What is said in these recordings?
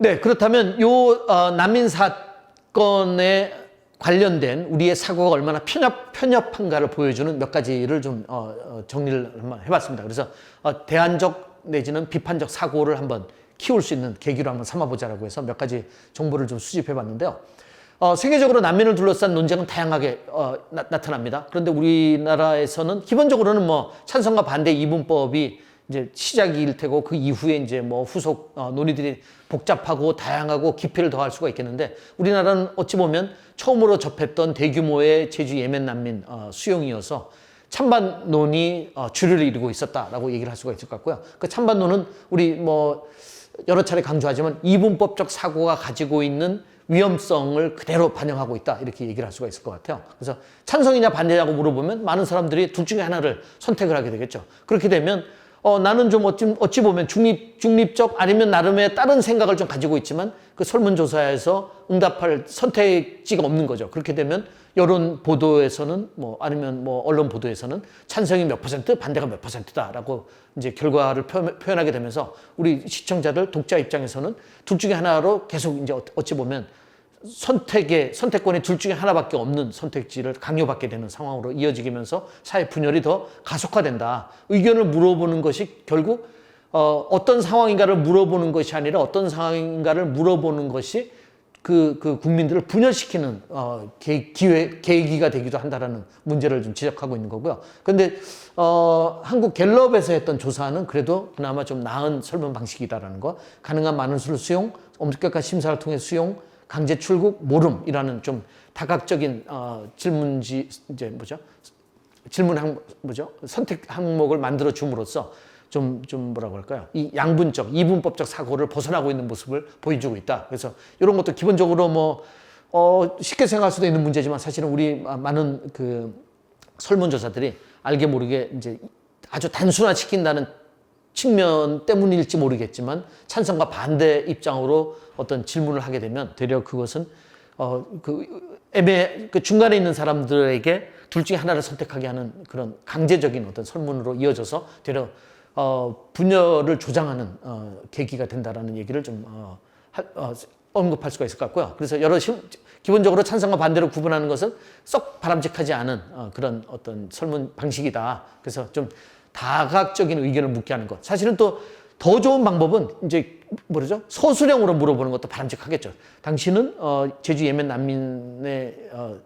네, 그렇다면 요 어, 난민 사건에 관련된 우리의 사고가 얼마나 편협, 편협한가를 보여주는 몇 가지를 좀 어, 어, 정리를 한번 해봤습니다. 그래서 어, 대안적 내지는 비판적 사고를 한번 키울 수 있는 계기로 한번 삼아보자라고 해서 몇 가지 정보를 좀 수집해봤는데요. 어, 세계적으로 난민을 둘러싼 논쟁은 다양하게 어, 나, 타납니다 그런데 우리나라에서는 기본적으로는 뭐 찬성과 반대 이분법이 이제 시작일 테고 그 이후에 이제 뭐 후속 어, 논의들이 복잡하고 다양하고 깊이를 더할 수가 있겠는데 우리나라는 어찌 보면 처음으로 접했던 대규모의 제주 예멘 난민 어, 수용이어서 찬반론이 어, 주류를 이루고 있었다라고 얘기를 할 수가 있을 것 같고요. 그 찬반론은 우리 뭐 여러 차례 강조하지만 이분법적 사고가 가지고 있는 위험성을 그대로 반영하고 있다 이렇게 얘기를 할 수가 있을 것 같아요. 그래서 찬성이냐 반대냐고 물어보면 많은 사람들이 둘 중에 하나를 선택을 하게 되겠죠. 그렇게 되면 어, 나는 좀 어찌, 어찌 보면 중립, 중립적 아니면 나름의 다른 생각을 좀 가지고 있지만 그 설문조사에서 응답할 선택지가 없는 거죠. 그렇게 되면 여론 보도에서는 뭐 아니면 뭐 언론 보도에서는 찬성이 몇 퍼센트, 반대가 몇 퍼센트다라고 이제 결과를 표현, 표현하게 되면서 우리 시청자들, 독자 입장에서는 둘 중에 하나로 계속 이제 어- 어찌 보면 선택의 선택권이 둘 중에 하나밖에 없는 선택지를 강요받게 되는 상황으로 이어지면서 사회 분열이 더 가속화된다. 의견을 물어보는 것이 결국 어, 어떤 상황인가를 물어보는 것이 아니라 어떤 상황인가를 물어보는 것이 그, 그 국민들을 분열시키는 어, 계, 기회, 계기가 되기도 한다라는 문제를 좀 지적하고 있는 거고요. 그런데 어, 한국 갤럽에서 했던 조사는 그래도 그나마 좀 나은 설문 방식이다라는 거. 가능한 많은 수를 수용, 엄격한 심사를 통해 수용, 강제 출국, 모름이라는 좀 다각적인 어, 질문지 이제 뭐죠? 질문 항 뭐죠? 선택 항목을 만들어 줌으로써 좀, 좀 뭐라고 할까요? 이 양분적, 이분법적 사고를 벗어나고 있는 모습을 보여주고 있다. 그래서 이런 것도 기본적으로 뭐, 어, 쉽게 생각할 수도 있는 문제지만 사실은 우리 많은 그 설문조사들이 알게 모르게 이제 아주 단순화시킨다는 측면 때문일지 모르겠지만 찬성과 반대 입장으로 어떤 질문을 하게 되면 되려 그것은 어 그 애매 그 중간에 있는 사람들에게 둘 중에 하나를 선택하게 하는 그런 강제적인 어떤 설문으로 이어져서 되려 어 분열을 조장하는 어 계기가 된다라는 얘기를 좀 어, 하- 어, 언급할 수가 있을 것 같고요. 그래서 여러 실- 기본적으로 찬성과 반대로 구분하는 것은 썩 바람직하지 않은 어, 그런 어떤 설문 방식이다. 그래서 좀 다각적인 의견을 묻게 하는 것. 사실은 또 더 좋은 방법은 이제 뭐죠? 소수령으로 물어보는 것도 바람직하겠죠. 당신은 어, 제주 예멘 난민의 어,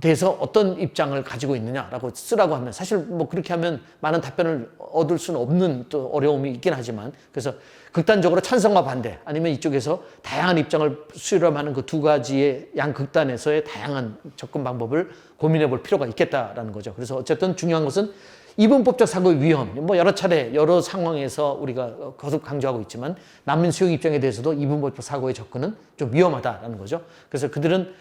대해서 어떤 입장을 가지고 있느냐라고 쓰라고 하면 사실 뭐 그렇게 하면 많은 답변을 얻을 수는 없는 또 어려움이 있긴 하지만 그래서 극단적으로 찬성과 반대 아니면 이쪽에서 다양한 입장을 수렴하는 그 두 가지의 양극단에서의 다양한 접근 방법을 고민해 볼 필요가 있겠다라는 거죠. 그래서 어쨌든 중요한 것은 이분법적 사고의 위험, 뭐 여러 차례 여러 상황에서 우리가 거듭 강조하고 있지만 난민 수용 입장에 대해서도 이분법적 사고의 접근은 좀 위험하다라는 거죠. 그래서 그들은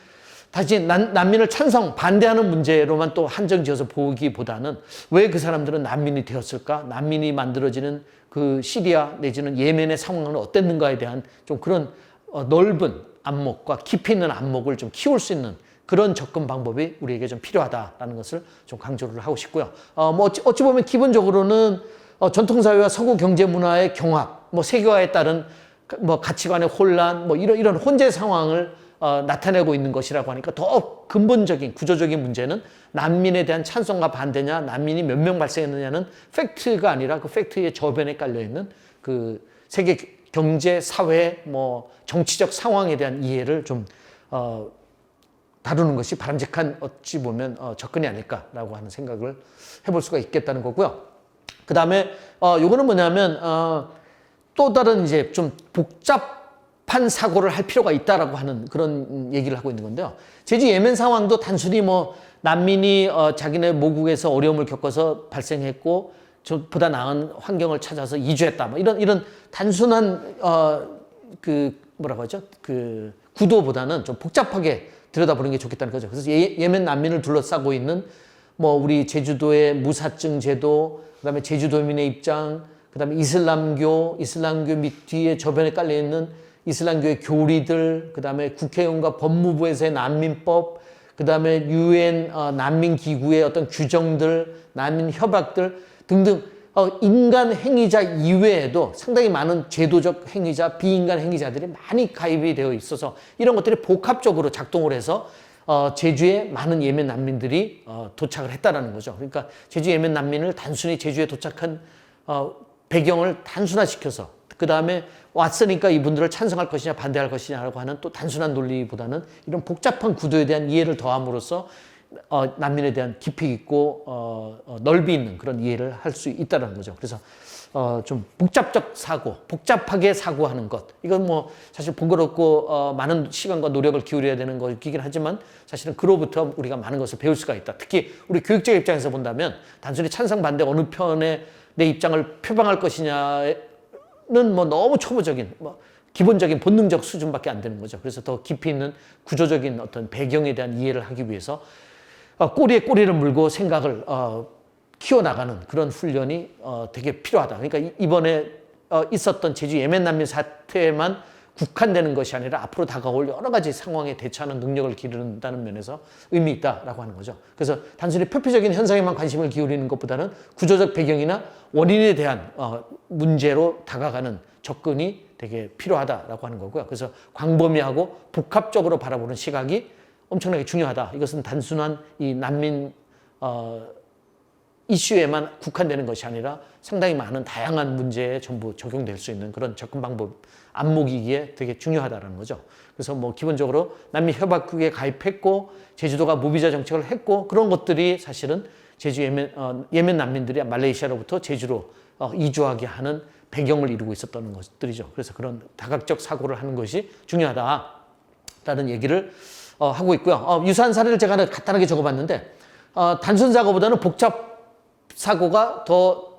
다시 난, 난민을 찬성, 반대하는 문제로만 또 한정지어서 보기보다는 왜 그 사람들은 난민이 되었을까? 난민이 만들어지는 그 시리아 내지는 예멘의 상황은 어땠는가에 대한 좀 그런 어, 넓은 안목과 깊이 있는 안목을 좀 키울 수 있는 그런 접근 방법이 우리에게 좀 필요하다라는 것을 좀 강조를 하고 싶고요. 어, 뭐 어찌, 어찌 보면 기본적으로는 어, 전통사회와 서구 경제 문화의 경합, 뭐 세계화에 따른 뭐 가치관의 혼란, 뭐 이런 이런 혼재 상황을 어, 나타내고 있는 것이라고 하니까 더 근본적인 구조적인 문제는 난민에 대한 찬성과 반대냐, 난민이 몇 명 발생했느냐는 팩트가 아니라 그 팩트의 저변에 깔려 있는 그 세계 경제, 사회, 뭐 정치적 상황에 대한 이해를 좀 어, 다루는 것이 바람직한 어찌 보면 어, 접근이 아닐까라고 하는 생각을 해볼 수가 있겠다는 거고요. 그 다음에 어, 요거는 뭐냐면 어, 또 다른 이제 좀 복잡한 사고를 할 필요가 있다라고 하는 그런 얘기를 하고 있는 건데요. 제주 예멘 상황도 단순히 뭐 난민이 어, 자기네 모국에서 어려움을 겪어서 발생했고 저보다 나은 환경을 찾아서 이주했다. 뭐 이런 이런 단순한 어, 그 뭐라고 하죠? 그 구도보다는 좀 복잡하게 들여다보는 게 좋겠다는 거죠. 그래서 예, 예멘 난민을 둘러싸고 있는 뭐 우리 제주도의 무사증 제도, 그다음에 제주도민의 입장, 그다음에 이슬람교, 이슬람교 밑 뒤에 저변에 깔려 있는 이슬람교의 교리들, 그다음에 국회의원과 법무부에서의 난민법, 그다음에 유엔 어, 난민 기구의 어떤 규정들, 난민 협약들 등등 어, 인간 행위자 이외에도 상당히 많은 제도적 행위자, 비인간 행위자들이 많이 가입이 되어 있어서 이런 것들이 복합적으로 작동을 해서 어, 제주에 많은 예멘 난민들이 어, 도착을 했다라는 거죠. 그러니까 제주 예멘 난민을 단순히 제주에 도착한 어, 배경을 단순화시켜서 그 다음에 왔으니까 이분들을 찬성할 것이냐 반대할 것이냐라고 하는 또 단순한 논리보다는 이런 복잡한 구도에 대한 이해를 더함으로써 어, 난민에 대한 깊이 있고 어, 어, 넓이 있는 그런 이해를 할 수 있다는 거죠. 그래서 어, 좀 복잡적 사고, 복잡하게 사고하는 것. 이건 뭐 사실 번거롭고 어, 많은 시간과 노력을 기울여야 되는 것이긴 하지만 사실은 그로부터 우리가 많은 것을 배울 수가 있다. 특히 우리 교육적 입장에서 본다면 단순히 찬성 반대 어느 편에 내 입장을 표방할 것이냐는 뭐 너무 초보적인 뭐 기본적인 본능적 수준밖에 안 되는 거죠. 그래서 더 깊이 있는 구조적인 어떤 배경에 대한 이해를 하기 위해서 어, 꼬리에 꼬리를 물고 생각을 어, 키워나가는 그런 훈련이 어, 되게 필요하다. 그러니까 이- 이번에 어, 있었던 제주 예멘 난민 사태만 국한되는 것이 아니라 앞으로 다가올 여러 가지 상황에 대처하는 능력을 기르는다는 면에서 의미 있다라고 하는 거죠. 그래서 단순히 표피적인 현상에만 관심을 기울이는 것보다는 구조적 배경이나 원인에 대한 어, 문제로 다가가는 접근이 되게 필요하다라고 하는 거고요. 그래서 광범위하고 복합적으로 바라보는 시각이 엄청나게 중요하다. 이것은 단순한 이 난민 어, 이슈에만 국한되는 것이 아니라 상당히 많은 다양한 문제에 전부 적용될 수 있는 그런 접근 방법 안목이기에 되게 중요하다라는 거죠. 그래서 뭐 기본적으로 난민 협약국에 가입했고 제주도가 무비자 정책을 했고 그런 것들이 사실은 제주 예멘, 어, 예멘 난민들이 말레이시아로부터 제주로 어, 이주하게 하는 배경을 이루고 있었던 것들이죠. 그래서 그런 다각적 사고를 하는 것이 중요하다라는 얘기를 어, 하고 있고요. 어, 유사한 사례를 제가 간단하게 적어봤는데 어, 단순 사고보다는 복잡 사고가 더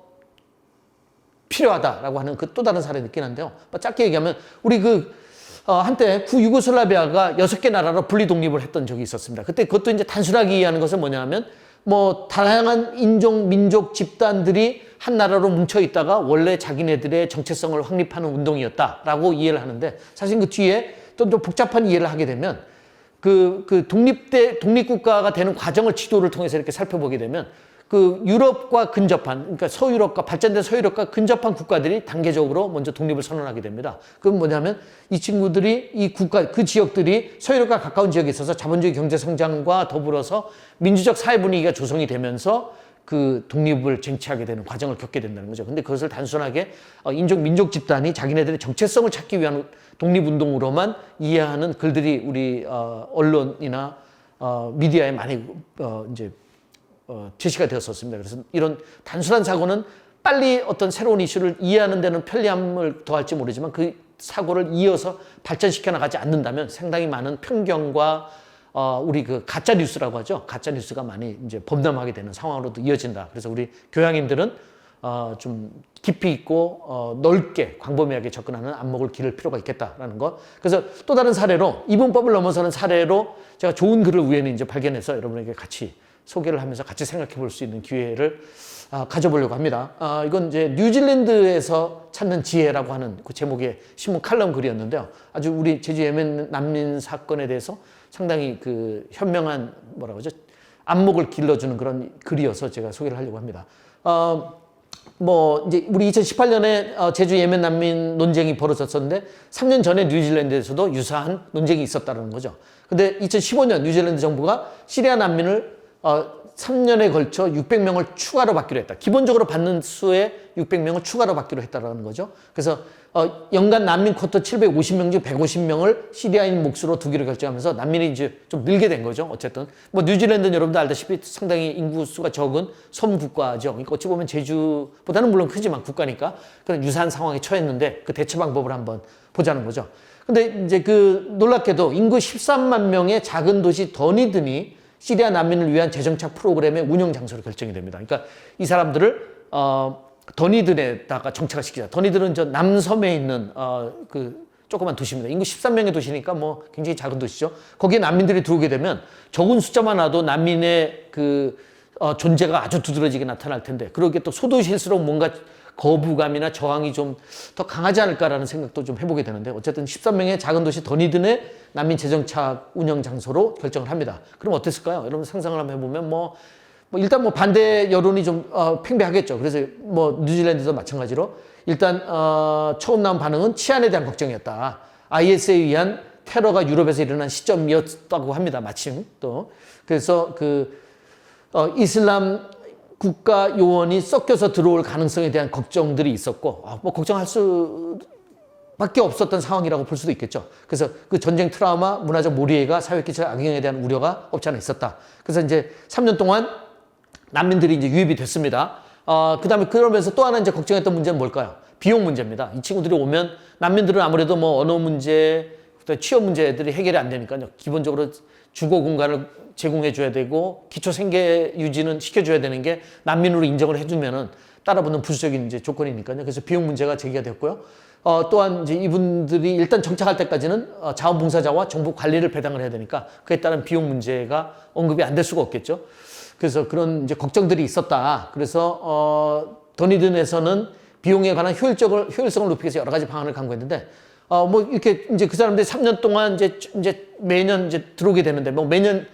필요하다라고 하는 그 또 다른 사례도 있긴 한데요. 뭐 짧게 얘기하면 우리 그 어, 한때 구유고슬라비아가 여섯 개 나라로 분리 독립을 했던 적이 있었습니다. 그때 그것도 이제 단순하게 이해하는 것은 뭐냐면 뭐 다양한 인종, 민족, 집단들이 한 나라로 뭉쳐 있다가 원래 자기네들의 정체성을 확립하는 운동이었다라고 이해를 하는데 사실 그 뒤에 또좀 복잡한 이해를 하게 되면 그, 그 독립대, 독립국가가 되는 과정을 지도를 통해서 이렇게 살펴보게 되면 그 유럽과 근접한, 그러니까 서유럽과 발전된 서유럽과 근접한 국가들이 단계적으로 먼저 독립을 선언하게 됩니다. 그건 뭐냐면 이 친구들이 이 국가, 그 지역들이 서유럽과 가까운 지역에 있어서 자본주의 경제 성장과 더불어서 민주적 사회 분위기가 조성이 되면서 그 독립을 쟁취하게 되는 과정을 겪게 된다는 거죠. 근데 그것을 단순하게 어, 인종 민족 집단이 자기네들의 정체성을 찾기 위한 독립 운동으로만 이해하는 글들이 우리 어, 언론이나 어, 미디어에 많이 어, 이제 어, 제시가 되었었습니다. 그래서 이런 단순한 사고는 빨리 어떤 새로운 이슈를 이해하는 데는 편리함을 더할지 모르지만 그 사고를 이어서 발전시켜 나가지 않는다면 상당히 많은 편견과 어, 우리 그 가짜 뉴스라고 하죠. 가짜 뉴스가 많이 이제 범람하게 되는 상황으로도 이어진다. 그래서 우리 교양인들은 어, 좀 깊이 있고 어, 넓게 광범위하게 접근하는 안목을 기를 필요가 있겠다라는 것. 그래서 또 다른 사례로 이분법을 넘어서는 사례로 제가 좋은 글을 우연히 이제 발견해서 여러분에게 같이 소개를 하면서 같이 생각해 볼 수 있는 기회를 아, 가져보려고 합니다. 아, 이건 이제 뉴질랜드에서 찾는 지혜라고 하는 그 제목의 신문 칼럼 글이었는데요. 아주 우리 제주 예멘 난민 사건에 대해서 상당히 그 현명한 뭐라고 하죠? 안목을 길러주는 그런 글이어서 제가 소개를 하려고 합니다. 어, 뭐 이제 우리 2018년에 어, 제주 예멘 난민 논쟁이 벌어졌었는데 3년 전에 뉴질랜드에서도 유사한 논쟁이 있었다는 거죠. 근데 2015년 뉴질랜드 정부가 시리아 난민을 어, 3년에 걸쳐 600명을 추가로 받기로 했다. 기본적으로 받는 수에 600명을 추가로 받기로 했다는 거죠. 그래서 어, 연간 난민 쿼터 750명 중 150명을 시리아인 몫으로 두기로 결정하면서 난민이 이제 좀 늘게 된 거죠. 어쨌든 뭐 뉴질랜드는 여러분도 알다시피 상당히 인구 수가 적은 섬 국가죠. 그러니까 어찌 보면 제주보다는 물론 크지만 국가니까 그런 유사한 상황에 처했는데 그 대처 방법을 한번 보자는 거죠. 근데 이제 그 놀랍게도 인구 13만 명의 작은 도시 더니든이 시리아 난민을 위한 재정착 프로그램의 운영 장소로 결정이 됩니다. 그러니까 이 사람들을 어, 더니든에다가 정착을 시키자. 더니든은 저 남섬에 있는 어, 그 조그만 도시입니다. 인구 13명의 도시니까 뭐 굉장히 작은 도시죠. 거기에 난민들이 들어오게 되면 적은 숫자만 와도 난민의 그 어, 존재가 아주 두드러지게 나타날 텐데 그러게 또 소도시일수록 뭔가 거부감이나 저항이 좀 더 강하지 않을까라는 생각도 좀 해보게 되는데 어쨌든 13명의 작은 도시 더니든의 난민 재정착 운영 장소로 결정을 합니다. 그럼 어땠을까요? 여러분 상상을 한번 해보면 뭐 뭐 일단 뭐 반대 여론이 좀 어, 팽배하겠죠. 그래서 뭐 뉴질랜드도 마찬가지로 일단 어, 처음 나온 반응은 치안에 대한 걱정이었다. IS에 의한 테러가 유럽에서 일어난 시점이었다고 합니다. 마침 또 그래서 그 어, 이슬람 국가 요원이 섞여서 들어올 가능성에 대한 걱정들이 있었고 아, 뭐 걱정할 수 밖에 없었던 상황이라고 볼 수도 있겠죠. 그래서 그 전쟁 트라우마, 문화적 몰이해가 사회에 끼칠 악영향에 대한 우려가 없지 않아 있었다. 그래서 이제 3년 동안 난민들이 이제 유입이 됐습니다. 어, 그 다음에 그러면서 또 하나 이제 걱정했던 문제는 뭘까요? 비용 문제입니다. 이 친구들이 오면 난민들은 아무래도 뭐 언어 문제, 그다음에 취업 문제들이 해결이 안 되니까요. 기본적으로 주거 공간을 제공해 줘야 되고 기초 생계 유지는 시켜줘야 되는 게 난민으로 인정을 해주면은 따라붙는 부수적인 이제 조건이니까요. 그래서 비용 문제가 제기가 됐고요. 어, 또한 이제 이분들이 일단 정착할 때까지는 어, 자원봉사자와 정부 관리를 배당을 해야 되니까 그에 따른 비용 문제가 언급이 안 될 수가 없겠죠. 그래서 그런 이제 걱정들이 있었다. 그래서 어, 더니든에서는 비용에 관한 효율적을 효율성을 높이기 위해서 여러 가지 방안을 강구했는데 어, 뭐 이렇게 이제 그 사람들이 3년 동안 이제 이제 매년 이제 들어오게 되는데 뭐 매년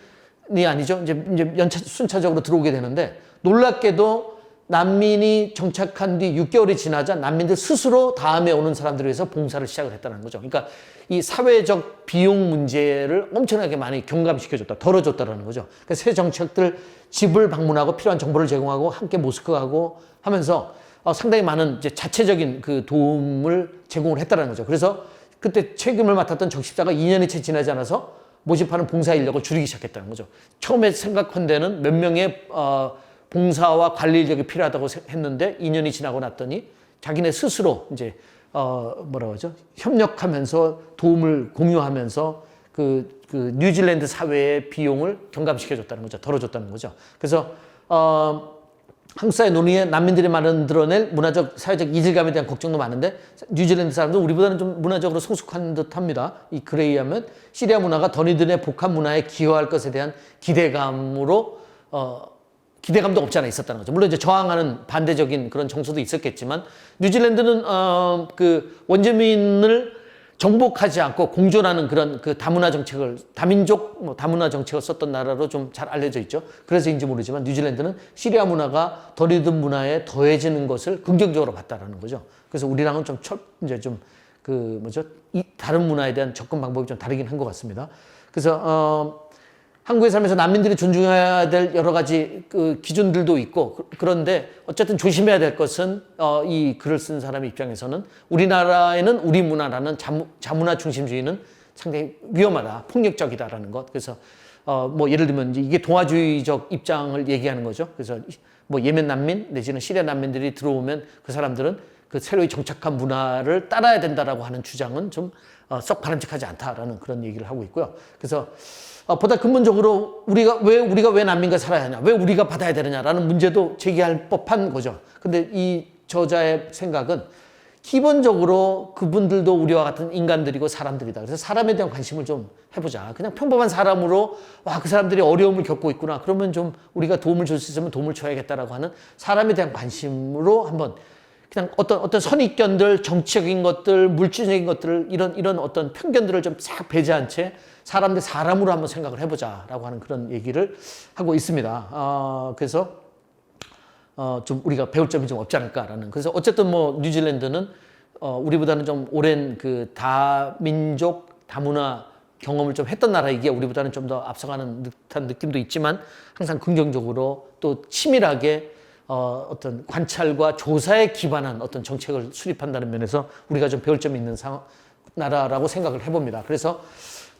이 아니죠. 이제 이제 연차 순차적으로 들어오게 되는데 놀랍게도 난민이 정착한 뒤 6개월이 지나자 난민들 스스로 다음에 오는 사람들을 위해서 봉사를 시작을 했다는 거죠. 그러니까 이 사회적 비용 문제를 엄청나게 많이 경감시켜줬다, 덜어줬다라는 거죠. 그러니까 새 정책들 집을 방문하고 필요한 정보를 제공하고 함께 모스크하고 하면서 어, 상당히 많은 이제 자체적인 그 도움을 제공을 했다는 거죠. 그래서 그때 책임을 맡았던 적십자가 2년이 채 지나지 않아서 모집하는 봉사 인력을 줄이기 시작했다는 거죠. 처음에 생각한 데는 몇 명의 어, 봉사와 관리 인력이 필요하다고 세- 했는데 2년이 지나고 났더니 자기네 스스로 이제 어 뭐라고 하죠? 협력하면서 도움을 공유하면서 그, 그 뉴질랜드 사회의 비용을 경감시켜줬다는 거죠. 덜어줬다는 거죠. 그래서 어 한국 사회 논의에 난민들이 만들어낼 문화적, 사회적 이질감에 대한 걱정도 많은데 뉴질랜드 사람들은 우리보다는 좀 문화적으로 성숙한 듯합니다. 이 글에 의하면 시리아 문화가 더니들의 복합 문화에 기여할 것에 대한 기대감으로 어, 기대감도 없지 않아 있었다는 거죠. 물론 이제 저항하는 반대적인 그런 정서도 있었겠지만 뉴질랜드는 어, 그 원주민을 정복하지 않고 공존하는 그런 그 다문화 정책을 다민족 뭐 다문화 정책을 썼던 나라로 좀 잘 알려져 있죠. 그래서인지 모르지만 뉴질랜드는 시리아 문화가 더리든 문화에 더해지는 것을 긍정적으로 봤다라는 거죠. 그래서 우리랑은 좀 철, 이제 좀 그 뭐죠 이 다른 문화에 대한 접근 방법이 좀 다르긴 한 것 같습니다. 그래서 어. 한국에 살면서 난민들이 존중해야 될 여러 가지 그 기준들도 있고 그- 그런데 어쨌든 조심해야 될 것은 어, 이 글을 쓴 사람의 입장에서는 우리나라에는 우리 문화라는 자무, 자문화 중심주의는 상당히 위험하다, 폭력적이다라는 것. 그래서 어, 뭐 예를 들면 이제 이게 동아주의적 입장을 얘기하는 거죠. 그래서 뭐 예멘 난민 내지는 시리아 난민들이 들어오면 그 사람들은 그 새로이 정착한 문화를 따라야 된다라고 하는 주장은 좀 어, 썩 바람직하지 않다라는 그런 얘기를 하고 있고요. 그래서 어, 보다 근본적으로 우리가 왜 우리가 왜 난민과 살아야 하냐, 왜 우리가 받아야 되느냐라는 문제도 제기할 법한 거죠. 근데 이 저자의 생각은 기본적으로 그분들도 우리와 같은 인간들이고 사람들이다. 그래서 사람에 대한 관심을 좀 해보자. 그냥 평범한 사람으로 와 그 사람들이 어려움을 겪고 있구나. 그러면 좀 우리가 도움을 줄 수 있으면 도움을 줘야겠다라고 하는 사람에 대한 관심으로 한번 그냥 어떤 어떤 선입견들, 정치적인 것들, 물질적인 것들을 이런 이런 어떤 편견들을 좀 싹 배제한 채 사람 대 사람으로 한번 생각을 해보자라고 하는 그런 얘기를 하고 있습니다. 어, 그래서 어, 좀 우리가 배울 점이 좀 없지 않을까라는. 그래서 어쨌든 뭐 뉴질랜드는 어, 우리보다는 좀 오랜 그 다민족 다문화 경험을 좀 했던 나라이기에 우리보다는 좀 더 앞서가는 듯한 느낌도 있지만 항상 긍정적으로 또 치밀하게 어, 어떤 관찰과 조사에 기반한 어떤 정책을 수립한다는 면에서 우리가 좀 배울 점이 있는 상, 나라라고 생각을 해봅니다. 그래서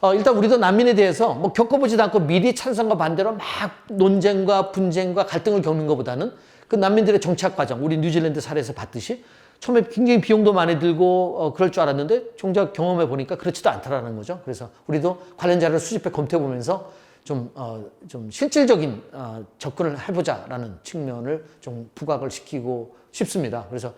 어, 일단 우리도 난민에 대해서 뭐 겪어보지도 않고 미리 찬성과 반대로 막 논쟁과 분쟁과 갈등을 겪는 것보다는 그 난민들의 정착 과정, 우리 뉴질랜드 사례에서 봤듯이 처음에 굉장히 비용도 많이 들고 어, 그럴 줄 알았는데 정작 경험해 보니까 그렇지도 않다라는 거죠. 그래서 우리도 관련 자료를 수집해 검토해 보면서 좀, 어, 좀 실질적인 어, 접근을 해보자라는 측면을 좀 부각을 시키고 싶습니다. 그래서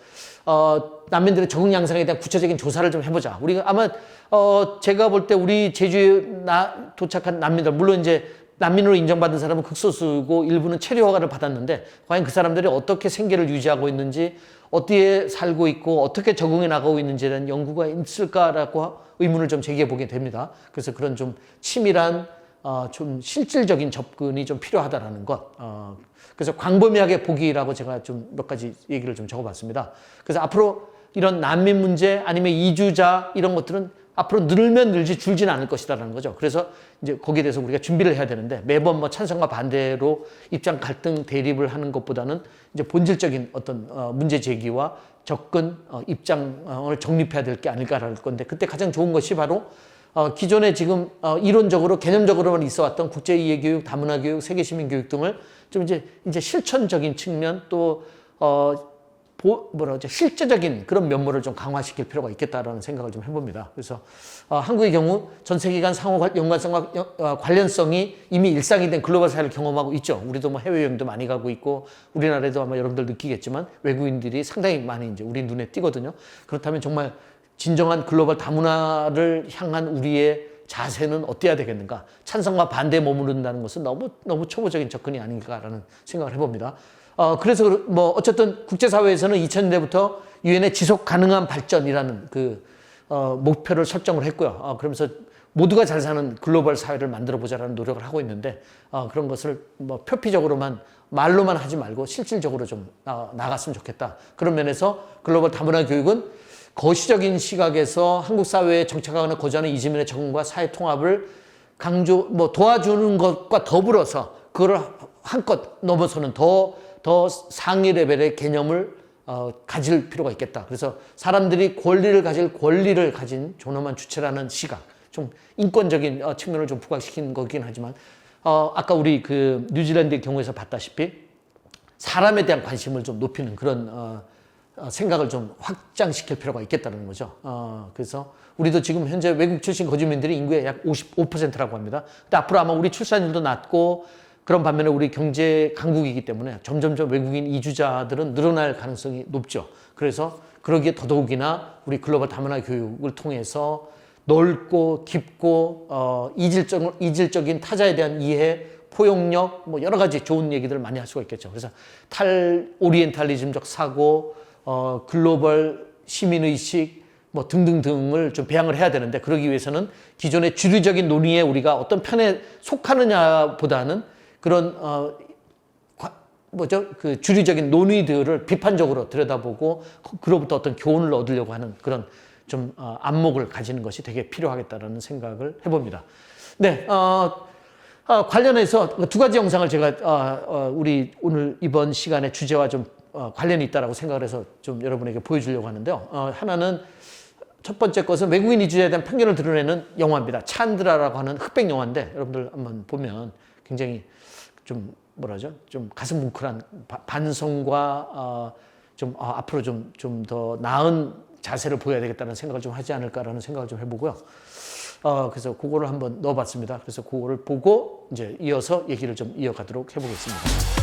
어, 난민들의 적응 양상에 대한 구체적인 조사를 좀 해보자. 우리가 아마 어, 제가 볼 때 우리 제주에 나, 도착한 난민들 물론 이제 난민으로 인정받은 사람은 극소수고 일부는 체류 허가를 받았는데 과연 그 사람들이 어떻게 생계를 유지하고 있는지 어디에 살고 있고 어떻게 적응해 나가고 있는지에 대한 연구가 있을까라고 의문을 좀 제기해 보게 됩니다. 그래서 그런 좀 치밀한 어, 좀 실질적인 접근이 좀 필요하다라는 것. 어, 그래서 광범위하게 보기라고 제가 좀 몇 가지 얘기를 좀 적어봤습니다. 그래서 앞으로 이런 난민 문제 아니면 이주자 이런 것들은 앞으로 늘면 늘지 줄지는 않을 것이다라는 거죠. 그래서 이제 거기에 대해서 우리가 준비를 해야 되는데 매번 뭐 찬성과 반대로 입장 갈등 대립을 하는 것보다는 이제 본질적인 어떤 어, 문제 제기와 접근 어, 입장을 정립해야 될 게 아닐까라는 건데 그때 가장 좋은 것이 바로 어, 기존에 지금 어, 이론적으로 개념적으로만 있어 왔던 국제 이해 교육, 다문화 교육, 세계 시민 교육 등을 좀 이제 이제 실천적인 측면 또 어, 보, 뭐라 그러죠 실제적인 그런 면모를 좀 강화시킬 필요가 있겠다라는 생각을 좀 해봅니다. 그래서 어, 한국의 경우 전 세계 간 상호 관- 연관성과 연- 어, 관련성이 이미 일상이 된 글로벌 사회를 경험하고 있죠. 우리도 뭐 해외 여행도 많이 가고 있고 우리나라에도 아마 여러분들 느끼겠지만 외국인들이 상당히 많이 이제 우리 눈에 띄거든요. 그렇다면 정말 진정한 글로벌 다문화를 향한 우리의 자세는 어때야 되겠는가? 찬성과 반대에 머무른다는 것은 너무 너무 초보적인 접근이 아닌가라는 생각을 해봅니다. 어, 그래서 그- 뭐 어쨌든 국제사회에서는 2000년대부터 유엔의 지속 가능한 발전이라는 그 어, 목표를 설정을 했고요. 어, 그러면서 모두가 잘 사는 글로벌 사회를 만들어 보자라는 노력을 하고 있는데 어, 그런 것을 뭐 표피적으로만 말로만 하지 말고 실질적으로 좀 나, 나갔으면 좋겠다. 그런 면에서 글로벌 다문화 교육은 거시적인 시각에서 한국 사회에 정착하거나 거주하는 이주민의 적응과 사회 통합을 강조 뭐 도와주는 것과 더불어서 그걸 한껏 넘어서는 더 더 상위 레벨의 개념을 어, 가질 필요가 있겠다. 그래서 사람들이 권리를 가질 권리를 가진 존엄한 주체라는 시각, 좀 인권적인 어, 측면을 좀 부각시킨 거긴 하지만 어, 아까 우리 그 뉴질랜드의 경우에서 봤다시피 사람에 대한 관심을 좀 높이는 그런 어, 어, 생각을 좀 확장시킬 필요가 있겠다는 거죠. 어, 그래서 우리도 지금 현재 외국 출신 거주민들이 인구의 약 55%라고 합니다. 근데 앞으로 아마 우리 출산율도 낮고 그런 반면에 우리 경제 강국이기 때문에 점점점 외국인 이주자들은 늘어날 가능성이 높죠. 그래서 그러기에 더더욱이나 우리 글로벌 다문화 교육을 통해서 넓고 깊고 어, 이질적, 이질적인 타자에 대한 이해, 포용력, 뭐 여러 가지 좋은 얘기들을 많이 할 수가 있겠죠. 그래서 탈 오리엔탈리즘적 사고, 어, 글로벌 시민의식, 뭐 등등등을 좀 배양을 해야 되는데 그러기 위해서는 기존의 주류적인 논의에 우리가 어떤 편에 속하느냐보다는 그런 어, 과- 뭐죠? 그 주류적인 논의들을 비판적으로 들여다보고 그- 그로부터 어떤 교훈을 얻으려고 하는 그런 좀 어, 안목을 가지는 것이 되게 필요하겠다라는 생각을 해봅니다. 네, 어, 어, 관련해서 두 가지 영상을 제가 어, 어, 우리 오늘 이번 시간의 주제와 좀 어, 관련이 있다라고 생각을 해서 좀 여러분에게 보여주려고 하는데요. 어, 하나는 첫 번째 것은 외국인 이주자에 대한 편견을 드러내는 영화입니다. 찬드라라고 하는 흑백 영화인데 여러분들 한번 보면 굉장히 좀 뭐라죠? 좀 가슴 뭉클한 바- 반성과 어, 좀 아, 앞으로 좀 좀 더 나은 자세를 보여야 되겠다는 생각을 좀 하지 않을까라는 생각을 좀 해보고요. 어, 그래서 그거를 한번 넣어봤습니다. 그래서 그거를 보고 이제 이어서 얘기를 좀 이어가도록 해보겠습니다.